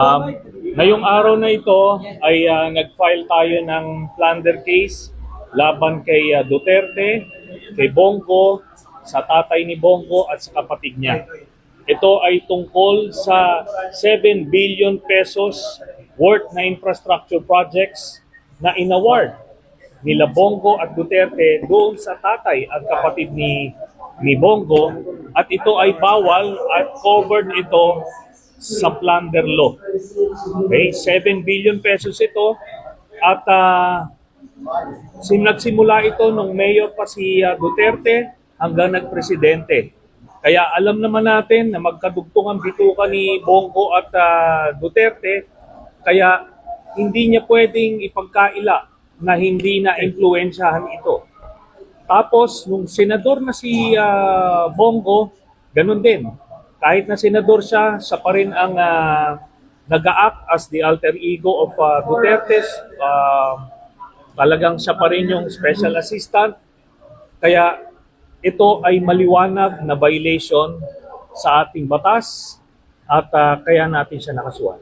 Um, ngayong araw na ito ay ah, nag-file tayo ng plunder case laban kay ah, Duterte, kay Bongo, sa tatay ni Bongo at sa kapatid niya. Ito ay tungkol sa 7 billion pesos worth na infrastructure projects na inaward nila Bongo at Duterte doon sa tatay at kapatid ni ni Bongo at ito ay bawal at covered ito sa plunder law. Okay, 7 billion pesos ito at sim nagsimula ito nung mayor pa si ah, Duterte hanggang nagpresidente. Kaya alam naman natin na magkadugtong ang bituka ni Bongo at ah, Duterte kaya hindi niya pwedeng ipagkaila na hindi na impluensyahan ito. Tapos, nung senador na si ah, Bongo, ganun din. Kahit na senador siya, siya pa rin ang uh, nag-act as the alter ego of ah, Duterte. Ah, talagang siya pa rin yung special assistant. Kaya ito ay maliwanag na violation sa ating batas at ah, kaya natin siya nakasuhan.